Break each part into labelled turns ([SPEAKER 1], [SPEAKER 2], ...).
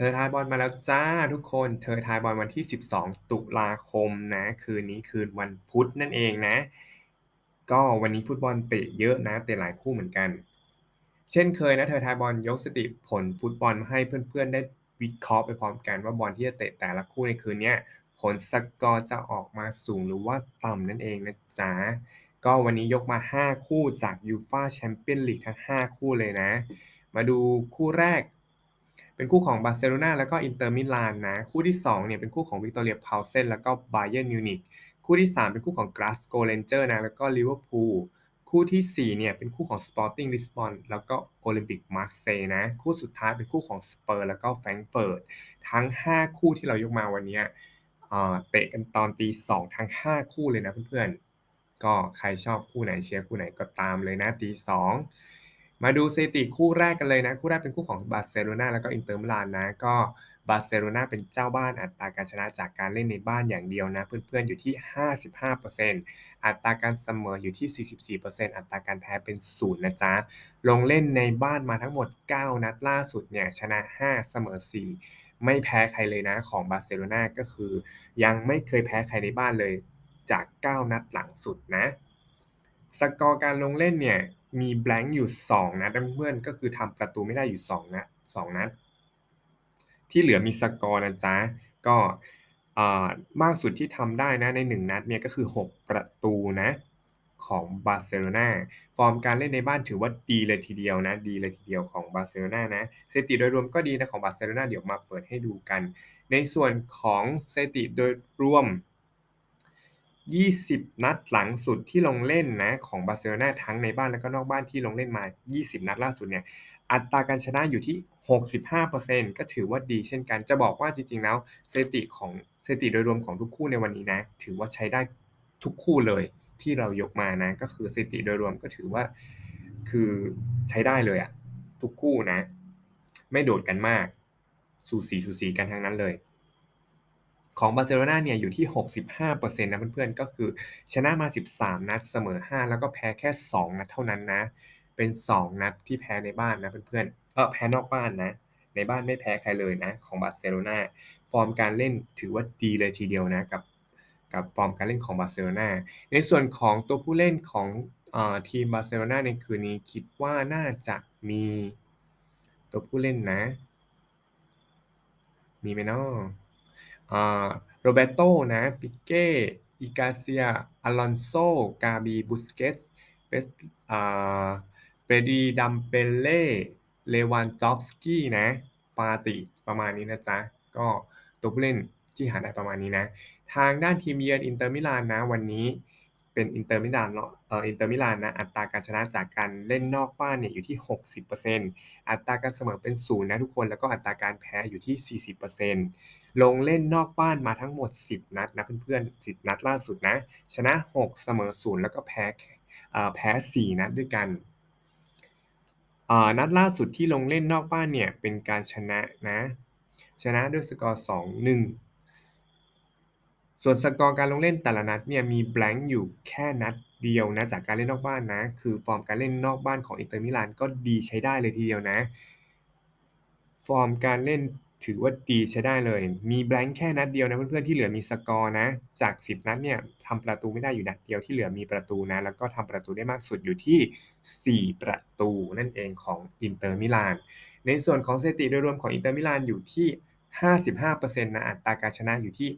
[SPEAKER 1] เธอทายบอลมาแล้วจ้าทุกคน เธอทายบอลวันที่ 12 ตุลาคมนะ คืนนี้คืนวันพุธนั่นเองนะ ก็วันนี้ฟุตบอลเตะเยอะนะ เตะหลายคู่เหมือนกัน เช่นเคยนะ เธอทายบอลยกสถิติผลฟุตบอลมาให้เพื่อนๆ ได้วิเคราะห์ไปพร้อมกันว่าบอลที่จะเตะแต่ละคู่ในคืนนี้ผลสกอร์จะออกมาสูงหรือว่าต่ำนั่นเองนะจ๊ะก็วันนี้ยกมา 5 คู่จากยูฟาแชมเปี้ยนลีกทั้ง 5 คู่เลยนะ มาดูคู่แรก เป็นคู่ของบาร์เซโลนาแล้วก็อินเตอร์มิลานนะ คู่ที่2เนี่ยเป็นคู่ของวิกตอเรียพาวเซนแล้วก็ไบเยิร์นมิวนิกคู่ที่ 3 เป็นคู่ของกราสโกเรนเจอร์นะแล้วก็ลิเวอร์พูลคู่ที่4เนี่ยเป็นคู่ของ Sporting Lisbon แล้วก็โอลิมปิกมาร์เซย์นะ คู่สุดท้ายเป็นคู่ของสเปอร์แล้วก็แฟรงเฟิร์ตทั้ง 5 คู่ที่เรายกมาวันนี้เตะกันตอนตีสองทั้ง 5 คู่เลยนะเพื่อนๆ ก็ใครชอบคู่ไหนเชียร์คู่ไหนก็ตามเลยนะตีสอง มาดูสถิติคู่แรกกันเลยนะ คู่แรกเป็นคู่ของบาร์เซโลนาแล้วก็อินเตอร์มิลานนะ ก็บาร์เซโลนาเป็นเจ้าบ้านอัตราการชนะจากการเล่นในบ้านอย่างเดียวนะ เพื่อนๆอยู่ที่ 55%อัตราการเสมออยู่ที่ 44%อัตราการแพ้เป็นศูนย์นะจ๊ะ ลงเล่นในบ้านมาทั้งหมด 9 นัดล่าสุดเนี่ยชนะ 5 เสมอ 4 ไม่แพ้ใครเลยนะของบาร์เซโลนาก็คือ ยังไม่เคยแพ้ใครในบ้านเลยจาก 9 นัดหลังสุดนะ สกอร์การลงเล่นเนี่ย มีแบงค์อยู่2นัดเพื่อนก็คือทำประตูไม่ได้อยู่2นัด2นัด ที่เหลือมีสกอร์นะจ๊ะ ก็มากสุดที่ทำได้นะใน1นัดเนี่ยก็คือ 6 ประตูนะของบาร์เซโลนาฟอร์มการเล่นในบ้านถือว่าดีเลยทีเดียวนะ ดีเลยทีเดียวของบาร์เซโลนานะสถิติโดยรวมก็ดีนะของบาร์เซโลนาเดี๋ยวมาเปิดให้ดูกัน ในส่วนของสถิติโดยรวม 20 นัดหลังสุดที่ลงเล่นนะของบาร์เซโลนาทั้งในบ้านแล้วก็นอกบ้านที่ลงเล่นมา 20 นัดล่าสุดเนี่ยอัตราการชนะอยู่ที่ 65%ก็ถือว่าดีเช่นกันจะบอกว่าจริงๆแล้วสถิติของสถิติโดยรวมของทุกคู่ในวันนี้นะ ถือว่าใช้ได้ทุกคู่เลยที่เรายกมานะ ก็คือสถิติโดยรวมก็ถือว่าคือใช้ได้เลยอะทุกคู่นะ ไม่โดดกันมาก สูสีสูสีกันทั้งนั้นเลย ของบาร์เซโลนาเนี่ยอยู่ที่ 65%นะเพื่อนๆ ก็คือชนะมา 13 นัดเสมอ 5 แล้วก็แพ้แค่ 2 นัดเท่านั้นนะ เป็น 2 นัดที่แพ้ในบ้านนะเพื่อนๆเออแพ้นอกบ้านนะ ในบ้านไม่แพ้ใครเลยนะ ของบาร์เซโลนาฟอร์มการเล่นถือว่าดีเลยทีเดียวนะกับกับฟอร์มการเล่นของบาร์เซโลนาในส่วนของตัวผู้เล่นของอทีมบาร์เซโลนาในคืนนี้คิดว่าน่าจะมีตัวผู้เล่นนะ มีไหมนาะ โรเบโตนะปิเก้อิกาเซียอลอนโซกาบีบุสเกตส์เปดีดัมเปเล่เลวันดอฟสกี้นะฟาติประมาณนี้นะจ๊ะ ก็ตัวผู้เล่นที่หาได้ประมาณนี้นะ ทางด้านทีมเยือนอินเตอร์มิลานนะวันนี้ เป็นอินเตอร์มิลานเอ่ออินเตอร์มิลานนะอัตราการชนะจากการเล่นนอกบ้านเนี่ยอยู่ที่ 60%อัตราการเสมอเป็นศูนย์นะทุกคนแล้วก็อัตราการแพ้อยู่ที่ 40%ลงเล่นนอกบ้านมาทั้งหมด 10 นัดนะเพื่อนๆ10 นัดล่าสุดนะ ชนะ 6 เสมอ0แล้วก็แพ้แพ้ 4 นัดด้วยกันนัดล่าสุดที่ลงเล่นนอกบ้านเนี่ยเป็นการชนะนะ ชนะด้วยสกอร์ 2-1 ส่วนสกอร์การลงเล่นแต่ละนัดเนี่ยมีแบงค์อยู่แค่นัดเดียวนะจากการเล่นนอกบ้านนะ คือฟอร์มการเล่นนอกบ้านของอินเตอร์มิลานก็ดีใช้ได้เลยทีเดียวนะ ฟอร์มการเล่นถือว่าดีใช้ได้เลย มีแบงค์แค่นัดเดียวนะเพื่อนๆที่เหลือมีสกอร์นะ จาก 10 นัดเนี่ยทำประตูไม่ได้อยู่นัดเดียวที่เหลือมีประตูนะ แล้วก็ทำประตูได้มากสุดอยู่ที่ 4 ประตูนั่นเองของอินเตอร์มิลานในส่วนของสถิติโดยรวมของอินเตอร์มิลานอยู่ที่ 55%นะอัตราการชนะอยู่ที่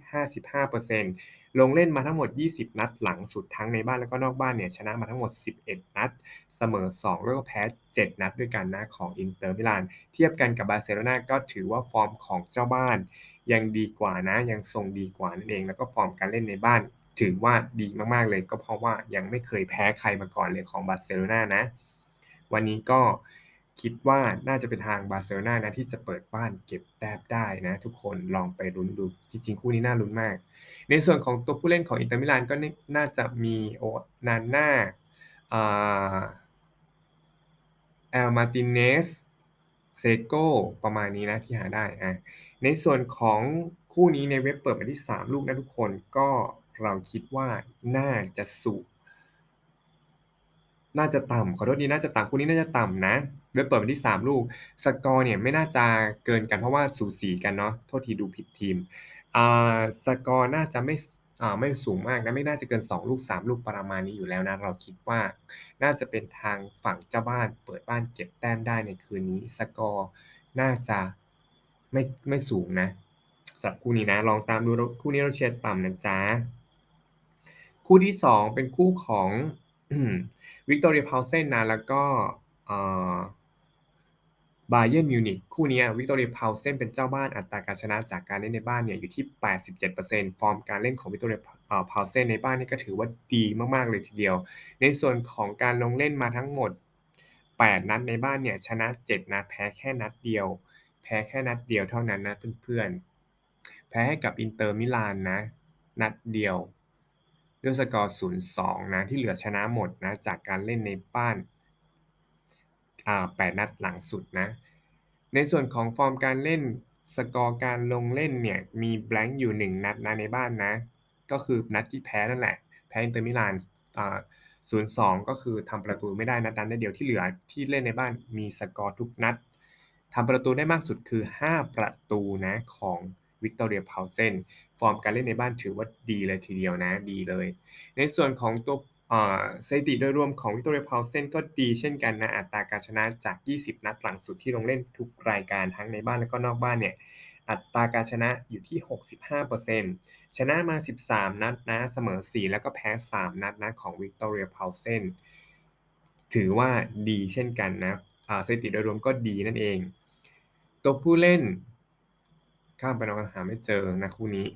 [SPEAKER 1] 55%ลงเล่นมาทั้งหมด 20 นัดหลังสุดทั้งในบ้านแล้วก็นอกบ้านเนี่ยชนะมาทั้งหมด 11 นัด เสมอ 2 แล้วก็แพ้ 7 นัดด้วยกันนะของอินเตอร์มิลาน เทียบกันกับบาร์เซโลนาก็ถือว่าฟอร์มของเจ้าบ้าน ยังดีกว่านะยังทรงดีกว่านั่นเอง แล้วก็ฟอร์มการเล่นในบ้าน ถือว่าดีมากๆเลยก็เพราะว่ายังไม่เคยแพ้ใครมาก่อนเลยของบาร์เซโลนานะ วันนี้ก็ คิดว่าน่าจะเป็นทางบาร์เซโลนานะที่จะเปิดบ้านเก็บแต้มได้นะ ทุกคนลองไปลุ้นดูจริงๆคู่นี้น่าลุ้นมาก ในส่วนของตัวผู้เล่นของอินเตอร์มิลานก็น่าจะมีโอนาน่าแอลมาติเนสเซโกประมาณนี้นะที่หาได้อะในส่วนของคู่นี้ในเว็บเปิดมาที่ 3 ลูกนะทุกคนก็เราคิดว่าน่าจะสุ น่าจะต่ำขอโทษทีน่าจะต่ำคู่นี้น่าจะต่ำนะโดยเปิดมาที่3ลูก สกอร์เนี่ยไม่น่าจะเกินกันเพราะว่าสูสีกันเนาะโทษทีดูผิดทีมอ่าสกอร์น่าจะไม่อ่าไม่สูงมากนะไม่น่าจะเกิน 2 ลูก 3 ลูกประมาณนี้อยู่แล้วนะ เราคิดว่าน่าจะเป็นทางฝั่งเจ้าบ้าน เปิดบ้านเก็บแต้มได้ในคืนนี้สกอร์น่าจะไม่ไม่สูงนะสำหรับคู่นี้นะ ลองตามดูรคู่นี้เราเชียร์ต่ำนะจ๊ะคู่ที่ 2 เป็นคู่ของ Viktoria Plzen นะแล้วก็อ่า Bayern Munich คู่นี้ย Viktoria Plzen เป็นเจ้าบ้านอัตราการชนะจากการเล่นในบ้านเนี่ยอยู่ที่ 87%ฟอร์มการเล่นของ Viktoria พา Plzen ในบ้านนี่ก็ถือว่าดีมากๆเลยทีเดียว ในส่วนของการลงเล่นมาทั้งหมด 8 นัดในบ้านเนี่ยชนะ 7 นัดแพ้แค่นัดเดียว แพ้แค่นัดเดียวเท่านั้นนะเพื่อนๆ แพ้ให้กับ Inter Milan นะ นัดเดียว ด้วยสกอร์ 0-2 นะ ที่เหลือชนะหมดนะ จากการเล่นในบ้านอ่า8นัดหลังสุดนะ ในส่วนของฟอร์มการเล่นสกอร์การลงเล่นเนี่ย มี blank อยู่ 1 นัดนะในบ้านนะ ก็คือนัดที่แพ้นั่นแหละ แพ้ Inter Milan อ่า0-2ก็คือทำประตูไม่ได้นัดนั้นนัดเดียวที่เหลือที่เล่นในบ้านมีสกอร์ทุกนัดทำประตูได้มากสุดคือ 5 ประตูนะของ Viktoria Plzen ฟอร์มการเล่นในบ้านถือว่าดีเลยทีเดียวนะดีเลย ในส่วนของตัวสถิติโดยรวมของ Viktoria Plzen ก็ดีเช่นกันนะอัตราการชนะจาก 20 นัดหลังสุดที่ลงเล่นทุกรายการทั้งในบ้านและก็นอกบ้านเนี่ยอัตราการชนะอยู่ที่ 65%ชนะมา 13 นัดนะเสมอ 4 แล้วก็แพ้ 3 นัดนะของ Viktoria Plzen ถือว่าดีเช่นกันนะสถิติโดยรวมก็ดีนั่นเอง ตัวผู้เล่น ข้ามไปเราหาไม่เจอนะคู่นี้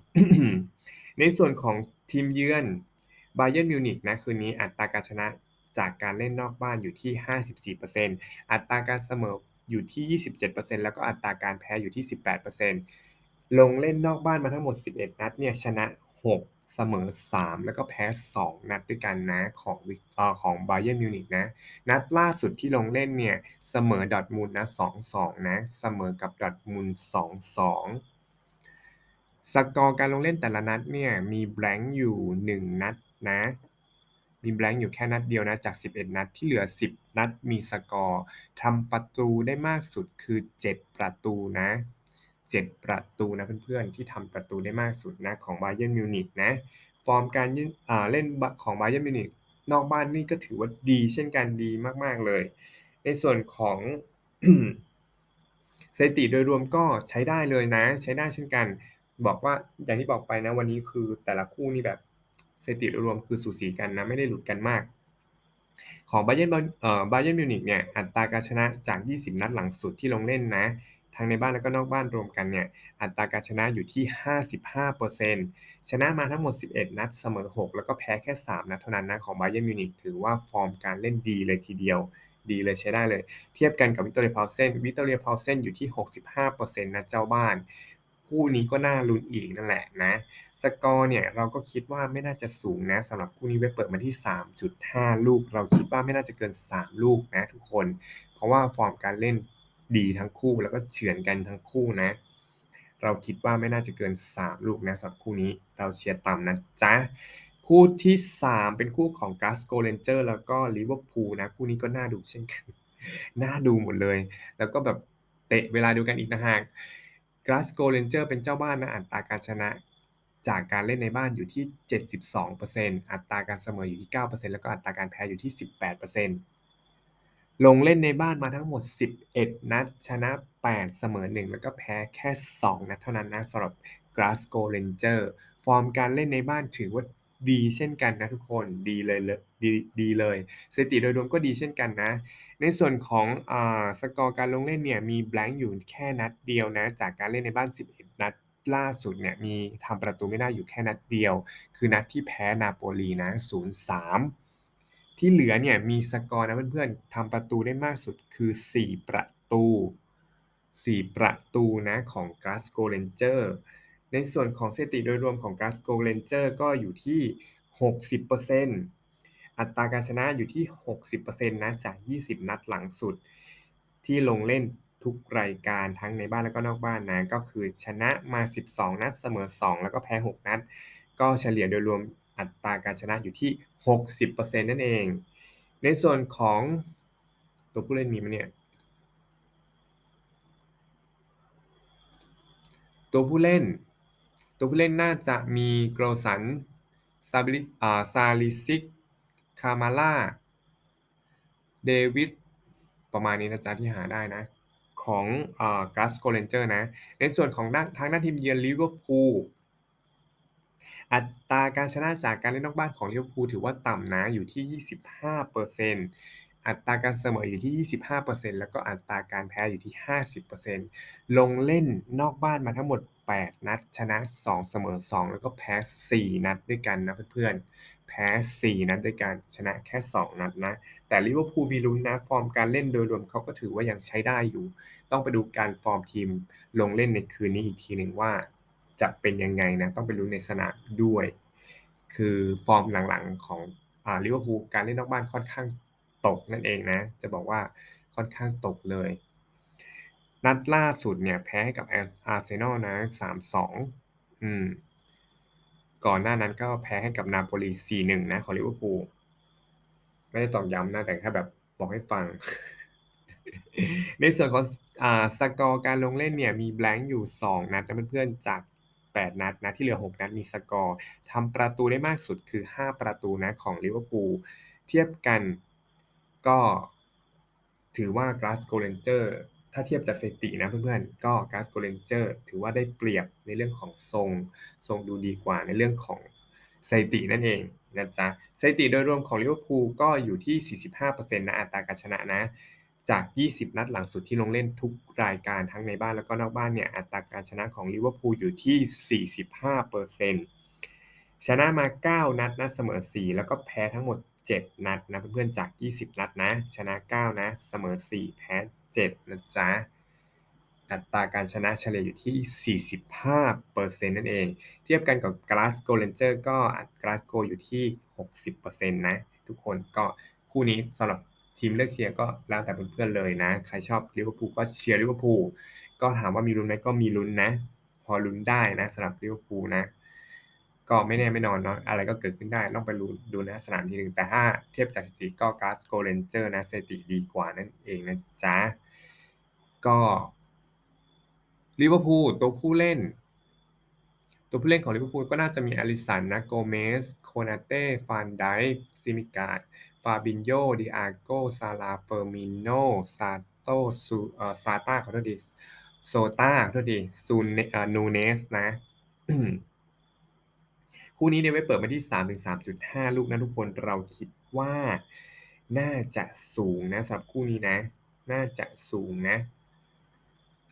[SPEAKER 1] ในส่วนของทีมเยือน Bayern Munich นะคืนนี้อัตราการชนะจากการเล่นนอกบ้านอยู่ที่ 54%อัตราการเสมออยู่ที่ 27%แล้วก็อัตราการแพ้อยู่ที่ 18%ลงเล่นนอกบ้านมาทั้งหมด 11 นัดเนี่ยชนะ 6 เสมอ 3 แล้วก็แพ้ 2 นัดด้วยกันนะของวิกอ่าของ Bayern Munich นะ นัดล่าสุดที่ลงเล่นเนี่ยเสมอ Dortmund นะ 2-2 นะ เสมอกับ Dortmund 2-2 สกอร์การลงเล่นแต่ละนัดเนี่ยมี blank อยู่1นัดนะมี blank อยู่แค่นัดเดียวนะจาก 11 นัดที่เหลือ 10 นัดมีสกอร์ทำประตูได้มากสุดคือ 7 ประตูนะ 7 ประตูนะเพื่อนๆ ที่ทำประตูได้มากสุดนะของ Bayern Munich นะ ฟอร์มการเล่นของ Bayern Munich นอกบ้านนี่ก็ถือว่าดีเช่นกันดีมากๆเลย ในส่วนของสถิติโดยรวมก็ใช้ได้เลยนะ ใช้ได้เช่นกัน บอกว่าอย่างที่บอกไปนะวันนี้คือแต่ละคู่นี่แบบสถิติรวมคือสูสีกันนะไม่ได้หลุดกันมาก ของ Bayern บเอ่อ Bayern Munich เนี่ยอัตราการชนะจาก 20 นัดหลังสุดที่ลงเล่นนะทั้งในบ้านและก็นอกบ้านรวมกันเนี่ยอัตราการชนะอยู่ที่ 55%ชนะมาทั้งหมด 11 นัดเสมอ 6 แล้วก็แพ้แค่ 3 นัดเท่านั้นนะของ Bayern Munich ถือว่าฟอร์มการเล่นดีเลยทีเดียวดีเลยใช้ได้เลย เทียบกันกับ Viktoria Plzen Viktoria Plzen อยู่ที่ 65%นะเจ้าบ้าน คู่นี้ก็น่าลุ้นอีกนั่นแหละนะ สกอร์เนี่ยเราก็คิดว่าไม่น่าจะสูงนะสำหรับคู่นี้ไว้เปิดมาที่ 3.5 ลูก เราคิดว่าไม่น่าจะเกิน 3 ลูกนะทุกคน เพราะว่าฟอร์มการเล่นดีทั้งคู่แล้วก็เฉือนกันทั้งคู่นะ เราคิดว่าไม่น่าจะเกิน 3 ลูกนะสำหรับคู่นี้เราเชียร์ต่ำนะจ๊ะคู่ที่ 3 เป็นคู่ของ Glasgow Rangers แล้วก็ Liverpool นะคู่นี้ก็น่าดูเช่นกัน น่าดูหมดเลย แล้วก็แบบเตะเวลาเดียวกันอีกต่า กราสโกเรนเจอร์เป็นเจ้าบ้านนะอัตราการชนะ จากการเล่นในบ้านอยู่ที่ 72%อัตราการเสมออยู่ที่ 9%แล้วก็อัตราการแพ้อยู่ที่ 18%ลงเล่นในบ้านมาทั้งหมด 11 นัด ชนะ 8 เสมอ 1 แล้วก็แพ้แค่ 2 นัดเท่านั้นนะสำหรับกราสโกเรนเจอร์ฟอร์มการเล่นในบ้านถือว่า ดีเช่นกันนะทุกคนดีเลยลดีดีเลยสถิติโดยรวมก็ดีเช่นกันนะ ในส่วนของอสกอร์การลงเล่นเนี่ยมี blank อยู่แค่นัดเดียวนะ จากการเล่นในบ้าน 11 นัดล่าสุดเนี่ยมีทำประตูไม่ได้อยู่แค่นัดเดียว คือนัดที่แพ้นาโปลีนะ 0-3 ที่เหลือเนี่ยมีสกอร์นะเพื่อนๆทำประตูได้มากสุดคือ 4 ประตู 4 ประตูนะของ Glasgow Rangers ในส่วนของสถิติโดยรวมของ Glasgow Ranger ก็อยู่ที่ 60%อัตราการชนะอยู่ที่ 60%นะจาก 20 นัดหลังสุด ที่ลงเล่นทุกรายการทั้งในบ้านและก็นอกบ้านนะก็คือชนะมา 12 นัดเสมอ 2 แล้วก็แพ้ 6 นัด ก็เฉลี่ยโดยรวมอัตราการชนะอยู่ที่ 60%นั่นเอง ในส่วนของตัวผู้เล่นมีไหมเนี่ยตัวผู้เล่น ตัวผู้เล่นน่าจะมีโกลสัน ซาบิลิซาลิซิก คามาล่า เดวิส ประมาณนี้นะจ๊ะที่หาได้นะ ของกาสโกเลนเจอร์นะ ในส่วนของด้านทางด้านทีมเยือนลิเวอร์พูลอัตราการชนะจากการเล่นนอกบ้านของลิเวอร์พูลถือว่าต่ำนะอยู่ที่ 25%อัตราการเสมออยู่ที่ 25%แล้วก็อัตราการแพ้อยู่ที่ 50%ลงเล่นนอกบ้านมาทั้งหมด 8 นัด ชนะ 2 เสมอ 2 แล้วก็แพ้ 4 นัดด้วยกันนะเพื่อนๆ แพ้ 4 นัดด้วยกันชนะแค่ 2 นัดนะ แต่ลิเวอร์พูลมีลุ้นนะ ฟอร์มการเล่นโดยรวมเขาก็ถือว่ายังใช้ได้อยู่ ต้องไปดูการฟอร์มทีมลงเล่นในคืนนี้อีกทีหนึ่งว่า จะเป็นยังไงนะ ต้องไปลุ้นในสนามด้วย คือฟอร์มหลังๆของลิเวอร์พูลการเล่นนอกบ้านค่อนข้างตกนั่นเองนะ จะบอกว่าค่อนข้างตกเลย นัดล่าสุดเนี่ยแพ้ให้กับอาร์เซนอลนะสามสองอืม ก่อนหน้านั้นก็แพ้ให้กับนาโปลีสี่หนึ่งนะของลิเวอร์พูลไม่ได้ตอกย้ำนะ แต่แค่แบบบอกให้ฟัง ในส่วนของอ่าสกอร์การลงเล่นเนี่ย มีแบงค์อยู่ 2 นัดนะเพื่อนๆจาก 8 นัดนะที่เหลือ 6 นัดมีสกอร์ทำประตูได้มากสุดคือ 5 ประตูนะของลิเวอร์พูลเทียบกันก็ถือว่า Glasgow Rangers ถ้าเทียบจากสถิตินะเพื่อนๆ ก็ Glasgow Rangers ถือว่าได้เปรียบในเรื่องของทรง ทรงดูดีกว่าในเรื่องของสถิตินั่นเองนะจ๊ะสถิติโดยรวมของลิเวอร์พูลก็อยู่ที่ 45%นะอัตราการชนะนะ จาก 20 นัดหลังสุดที่ลงเล่นทุกรายการทั้งในบ้านแล้วก็นอกบ้านเนี่ยอัตราการชนะของลิเวอร์พูลอยู่ที่ 45%ชนะมา 9 นัดนะเสมอ 4 แล้วก็แพ้ทั้งหมด 7 นัดนะเพื่อนๆจาก 20 นัดนะ ชนะ 9 นะ เสมอ 4 แพ้ 7นะจ๊ะอัตราการชนะเฉลี่ยอยู่ที่ 45%นั่นเอง เทียบกันกับ Glasgow Rangers ก็ Glasgow อยู่ที่ 60%นะทุกคนก็คู่นี้สำหรับทีมเลือกเชียร์ก็แล้วแต่เพื่อนๆเลยนะ ใครชอบลิเวอร์พูลก็เชียร์ลิเวอร์พูลก็ถามว่ามีลุ้นไหมก็มีลุ้นนะ พอลุ้นได้นะสำหรับลิเวอร์พูลนะ ก็ไม่แน่ไม่นอนเนาะอะไรก็เกิดขึ้นได้ต้องไปดูดูนะสนามทีหนึ่งแต่ถ้าเทียบจากสถิติก็กร์สโกเรนเจอร์นะสถิติดีกว่านั่นเองนะจ๊ะ ก็ลิเวอร์พูลตัวผู้เล่น ตัวผู้เล่นของลิเวอร์พูลก็น่าจะมีอลิสันนะโกเมสโคนาเต้ฟานไดซิมิกาดฟาบินโยดิอาโกซาลาเฟอร์มิโนซาโตซูเอ่อซาต้าขอโทษดีโซต้าขอโทษดีซูเนเอ่อนูเนสนะคู่นี้เนี่ยไว้เปิดมาที่ 3 ถึง 3.5 ลูกนะทุกคนเราคิดว่าน่าจะสูงนะสำหรับคู่นี้นะ น่าจะสูงนะ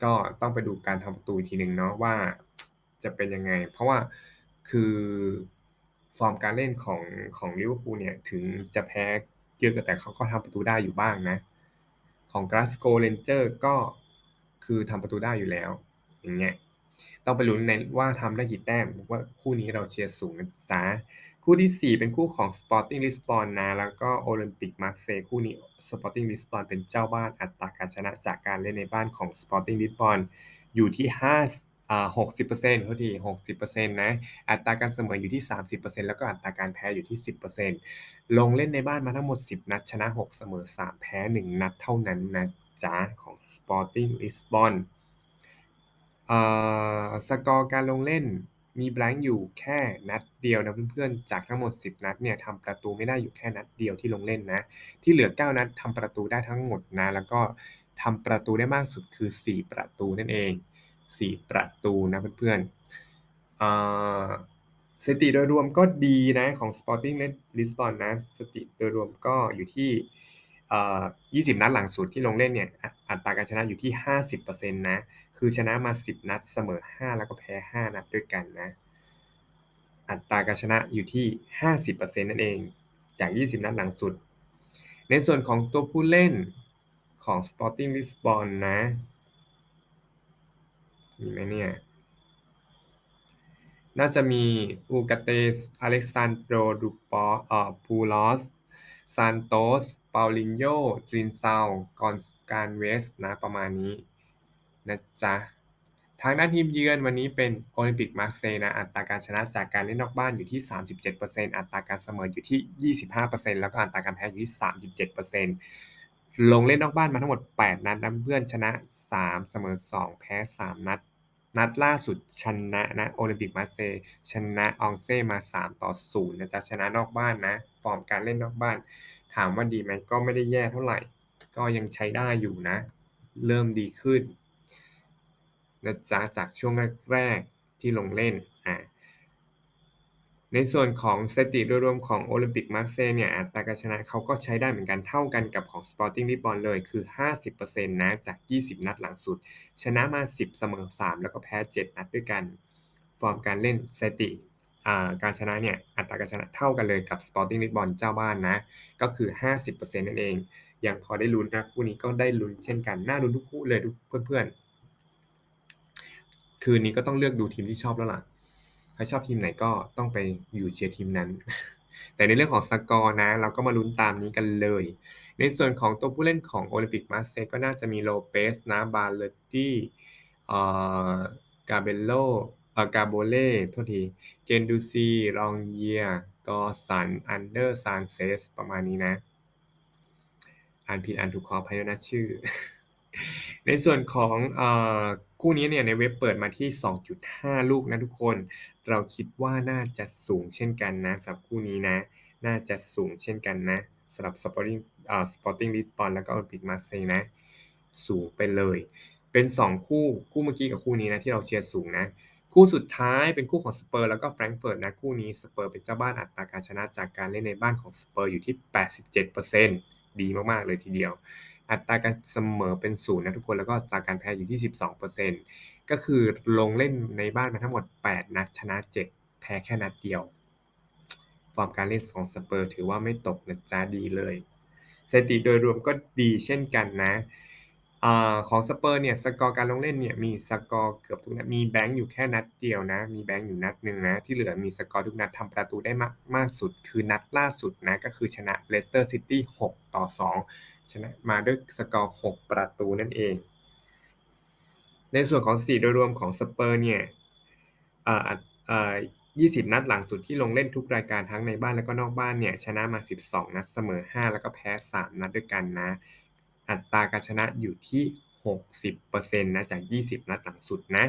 [SPEAKER 1] ก็ต้องไปดูการทำประตูอีกทีหนึ่งเนาะว่าจะเป็นยังไง เพราะว่าคือฟอร์มการเล่นของของลิเวอร์พูลเนี่ยถึงจะแพ้เยอะแต่เขาก็ทำประตูได้อยู่บ้างนะ ของ Glasgow Rangers ก็คือทำประตูได้อยู่แล้ว อย่างเงี้ยต้องไปลุ้นในว่าทำได้กี่แต้มว่าคู่นี้เราเชียร์สูงนะจ๊ะ คู่ที่ 4 เป็นคู่ของ Sporting Lisbon นะ แล้วก็โอลิมปิกมาร์เซย์คู่นี้ Sporting Lisbon เป็นเจ้าบ้านอัตราการชนะจากการเล่นในบ้านของ Sporting Lisbon อยู่ที่5อ่า60%เท่าที่60%นะ อัตราการเสมออยู่ที่30%แล้วก็อัตราการแพ้อยู่ที่10%ลงเล่นในบ้านมาทั้งหมด10นัดชนะ6เสมอ3แพ้1นัดเท่านั้นนะจ๊ะของ Sporting Lisbon อ่าสกอร์การลงเล่น มีแบงค์อยู่แค่นัดเดียวนะเพื่อนๆ จากทั้งหมด 10 นัดเนี่ยทำประตูไม่ได้อยู่แค่นัดเดียวที่ลงเล่นนะ ที่เหลือ 9 นัดทำประตูได้ทั้งหมดนะ แล้วก็ทำประตูได้มากสุดคือ 4 ประตูนั่นเอง 4 ประตูนะเพื่อนๆอ่าสถิติโดยรวมก็ดีนะของ Sporting Lisbon นะสถิติโดยรวมก็อยู่ที่ 20 นัดหลังสุดที่ลงเล่นเนี่ยอัตราการชนะอยู่ที่ 50%นะคือชนะมา 10 นัดเสมอ 5 แล้วก็แพ้ 5 นัดด้วยกันนะอัตราการชนะอยู่ที่ 50%นั่นเองจาก 20 นัดหลังสุด ในส่วนของตัวผู้เล่นของ Sporting Lisbon นะมีไหมเนี่ยน่าจะมีอูกาเตสอเล็กซานโดดูปอเอ่อปูลอสซานโตส เปาลินโยทรินซาวกอนการเวสนะประมาณนี้นะจ๊ะทางด้านทีมเยือนวันนี้เป็น Olympique Marseille นะอัตราการชนะจากการเล่นนอกบ้านอยู่ที่ 37%อัตราการเสมออยู่ที่ 25%แล้วก็อัตราการแพ้อยู่ที่ 37%ลงเล่นนอกบ้านมาทั้งหมด 8 นัดนะเพื่อนชนะ 3 เสมอ 2 แพ้ 3 นัด นัดล่าสุดชนะนะ Olympique Marseille ชนะ Angers มา 3 ต่อ 0 นะจ๊ะชนะนอกบ้านนะ ฟอร์มการเล่นนอกบ้าน ถามว่าดีไหมก็ไม่ได้แย่เท่าไหร่ ก็ยังใช้ได้อยู่นะ เริ่มดีขึ้นนะจ๊ะจากช่วงแรกๆที่ลงเล่นอ่าในส่วนของสถิติโดยรวมของ Olympique Marseille เนี่ยอัตราการชนะเขาก็ใช้ได้เหมือนกันเท่ากันกับของ Sporting Lisbon เลยคือ 50%นะจาก 20 นัดหลังสุด ชนะมา 10 เสมอ 3 แล้วก็แพ้ 7 นัดด้วยกัน ฟอร์มการเล่นสถิติ การชนะเนี่ยอัตราการชนะเท่ากันเลยกับ Sporting Lisbon เจ้าบ้านนะ ก็คือ 50%นั่นเองยังพอได้ลุ้นนะคู่นี้ก็ได้ลุ้นเช่นกัน น่าลุ้นทุกคู่เลยทุกเพื่อนๆ คืนนี้ก็ต้องเลือกดูทีมที่ชอบแล้วล่ะ ใครชอบทีมไหนก็ต้องไปอยู่เชียร์ทีมนั้น แต่ในเรื่องของสกอร์นะ เราก็มาลุ้นตามนี้กันเลย ในส่วนของตัวผู้เล่นของ Olympique Marseille ก็น่าจะมี Lopez นะ Barretti เอ่อ Gabello เอ่อ Gabole โทษที Guendouzi Rongier Gosson Ander Sanchez ประมาณนี้นะ อ่านผิดอ่านถูกขออภัยด้วยนะชื่อ ในส่วนของเออคู่นี้เนี่ยในเว็บเปิดมาที่ 2.5 ลูกนะทุกคน เราคิดว่าน่าจะสูงเช่นกันนะสำหรับคู่นี้นะ น่าจะสูงเช่นกันนะสำหรับ Sporting อ่า Sporting Lisbon แล้วก็ Olympique Marseille นะ สูงไปเลย เป็น 2 คู่คู่เมื่อกี้กับคู่นี้นะที่เราเชียร์สูงนะ คู่สุดท้ายเป็นคู่ของ Spurs แล้วก็ Frankfurt นะคู่นี้ Spurs เป็นเจ้าบ้านอัตราการชนะจากการเล่นในบ้านของ Spurs อยู่ที่ 87%ดีมากๆเลยทีเดียว อัตราการเสมอเป็น0นย์นะทุกคนแล้วก็อัตราการแพ้อยู่ที่ 12%ก็คือลงเล่นในบ้านมาทั้งหมด 8 นัดชนะ 7 แพ้แค่นัดเดียวฟอร์มการเล่นของ Spurs ถือว่าไม่ตกนะจ๊ะดีเลยสถิติโดยรวมก็ดีเช่นกันนะ อ่าของ Spurs เนี่ยสกอร์การลงเล่นเนี่ยมีสกอร์เกือบทุกนัดมีแบงก์อยู่แค่นัดเดียวนะ มีแบงก์อยู่นัดหนึ่งนะ ที่เหลือมีสกอร์ทุกนัดทำประตูได้มากมากสุด คือนัดล่าสุดนะก็คือชนะ Leicester City 6ต่อ 2 ชนะมาด้วยสกอร์ 6 ประตูนั่นเอง ในส่วนของสถิติโดยรวมของ Spurs เนี่ยอ่าอ่า20 นัดหลังสุดที่ลงเล่นทุกรายการทั้งในบ้านและก็นอกบ้านเนี่ยชนะมา 12 นัดเสมอ 5 แล้วก็แพ้ 3 นัดด้วยกันนะ อัตราการชนะอยู่ที่ 60%นะจาก 20 นัดหลังสุดนะ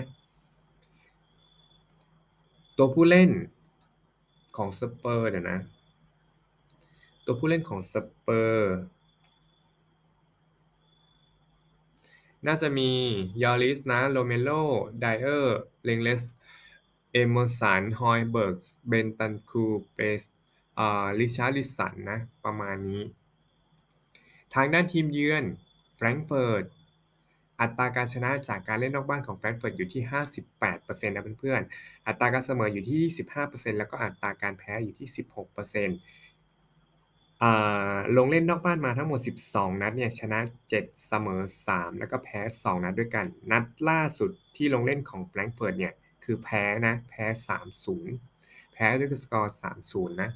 [SPEAKER 1] ตัวผู้เล่นของสเปอร์เดี๋ยนะ ตัวผู้เล่นของสเปอร์น่าจะมียอริสนะโรเมโลไดเออร์เลงเลสเอมอสันฮอยเบิร์กเบนตันคูเปสอ่าลิชาร์ลิสันนะ ประมาณนี้ ทางด้านทีมเยือน Frankfurt อัตราการชนะจากการเล่นนอกบ้านของ Frankfurt อยู่ที่ 58%นะเพื่อนๆ อัตราการเสมออยู่ที่ 25%แล้วก็อัตราการแพ้อยู่ที่ 16%อ่าลงเล่นนอกบ้านมาทั้งหมด 12 นัดเนี่ยชนะ 7 เสมอ 3 แล้วก็แพ้ 2 นัดด้วยกัน นัดล่าสุดที่ลงเล่นของ Frankfurt เนี่ยคือแพ้นะ แพ้ 3-0 แพ้ด้วยสกอร์ 3-0 นะ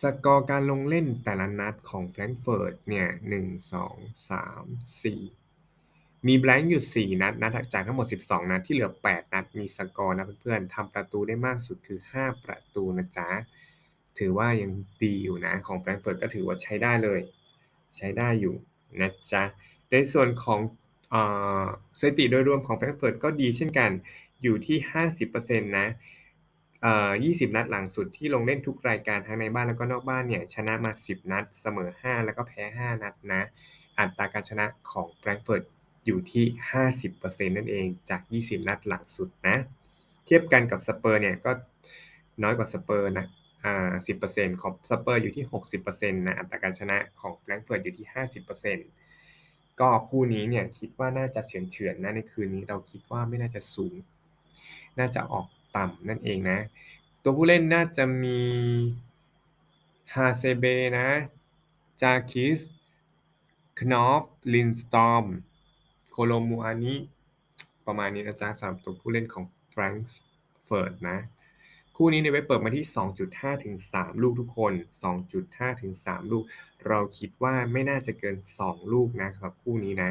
[SPEAKER 1] สกอร์การลงเล่นแต่ละนัดของ Frankfurt เนี่ย1 2 3 4มีแบลังก์อยู่ 4 นัดนะจากทั้งหมด 12 นัดที่เหลือ 8 นัดมีสกอร์นะเพื่อนๆทำประตูได้มากสุดคือ 5 ประตูนะจ๊ะ ถือว่ายังดีอยู่นะ ของ Frankfurt ก็ถือว่าใช้ได้เลย ใช้ได้อยู่นะจ๊ะ ในส่วนของสถิติโดยรวมของ Frankfurt ก็ดีเช่นกันอยู่ที่ 50%นะ อ่า20 นัดหลังสุดที่ลงเล่นทุกรายการทั้งในบ้านแล้วก็นอกบ้านเนี่ยชนะมา 10 นัด เสมอ 5 แล้วก็แพ้ 5 นัดนะ อัตราการชนะของ Frankfurt อยู่ที่ 50%นั่นเองจาก 20 นัดหลังสุดนะ เทียบกันกับ Spurs เนี่ยก็น้อยกว่า Spurs นะอ่า10%ของ Spurs อยู่ที่ 60%นะอัตราการชนะของ Frankfurt อยู่ที่ 50%ก็คู่นี้เนี่ยคิดว่าน่าจะเฉือนๆนะในคืนนี้เราคิดว่าไม่น่าจะสูง น่าจะออก ต่ำนั่นเองนะ ตัวผู้เล่นน่าจะมี Hasebe นะ Jarkis Knopf Lindstrom Kolomuani ประมาณนี้นะจ๊ะสำหรับตัวผู้เล่นของ Frankfurt นะ คู่นี้ในเว็บเปิดมาที่ 2.5 ถึง 3 ลูกทุกคน 2.5 ถึง 3 ลูก เราคิดว่าไม่น่าจะเกิน 2 ลูกนะสำหรับคู่นี้นะ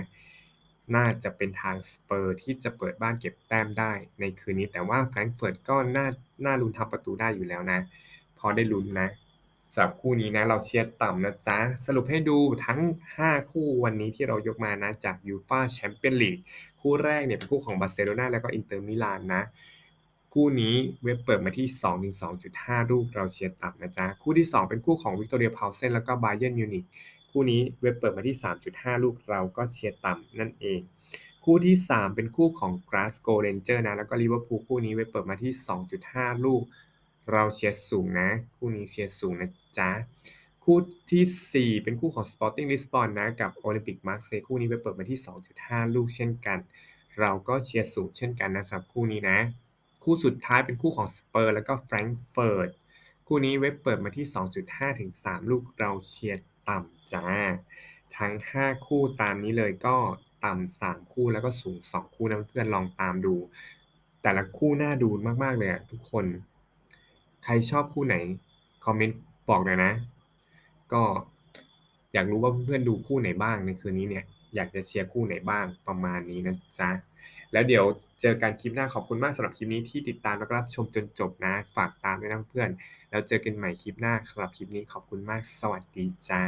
[SPEAKER 1] น่าจะเป็นทางสเปอร์ที่จะเปิดบ้านเก็บแต้มได้ในคืนนี้ แต่ว่าแฟรงก์เฟิร์ตก็น่าน่าลุ้นทำประตูได้อยู่แล้วนะ พอได้ลุ้นนะสำหรับคู่นี้นะเราเชียร์ต่ำนะจ๊ะ สรุปให้ดูทั้ง 5 คู่วันนี้ที่เรายกมานะ จากยูฟาแชมเปี้ยนลีกคู่แรกเนี่ยเป็นคู่ของบาร์เซโลนาแล้วก็อินเตอร์มิลานนะ คู่นี้เว็บเปิดมาที่ 2-2.5 ลูกเราเชียร์ต่ำนะจ๊ะ คู่ที่ 2 เป็นคู่ของวิกตอเรียพาวเซนแล้วก็บาเยิร์นมิวนิก คู่นี้เว็บเปิดมาที่ 3.5 ลูกเราก็เชียร์ต่ำนั่นเอง คู่ที่ 3 เป็นคู่ของ Glasgow Ranger นะ แล้วก็ลิเวอร์พูลคู่นี้เว็บเปิดมาที่ 2.5 ลูก เราเชียร์สูงนะ คู่นี้เชียร์สูงนะจ๊ะ คู่ทีสี่ 4 เป็นคู่ของ Sporting Lisbon นะ กับ Olympic Marseille คู่นี้เว็บเปิดมาที่ 2.5 ลูกเช่นกัน เราก็เชียร์สูงเช่นกันนะสำหรับคู่นี้นะ คู่สุดท้ายเป็นคู่ของสเปอร์แล้วก็แฟรงก์เฟิร์ตคู่นี้เว็บเปิดมาที่ 2.5 ถึง 3 ลูกเราเชียร์ ต่ำจ้า ทั้ง 5 คู่ตามนี้เลยก็ต่ำ3คู่แล้วก็สูง2คู่นะเพื่อนลองตามดู แต่ละคู่น่าดูมากๆเลยอะทุกคน ใครชอบคู่ไหน คอมเมนต์บอกหน่อยนะ ก็อยากรู้ว่าเพื่อนดูคู่ไหนบ้างในคืนนี้เนี่ย อยากจะเชียร์คู่ไหนบ้างประมาณนี้นะจ๊ะ แล้วเดี๋ยว เจอกันคลิปหน้าขอบคุณมากสำหรับคลิปนี้ที่ติดตามและรับชมจนจบนะ ฝากตามด้วยนะเพื่อน แล้วเจอกันใหม่คลิปหน้าสำหรับคลิปนี้ขอบคุณมากสวัสดีจ้า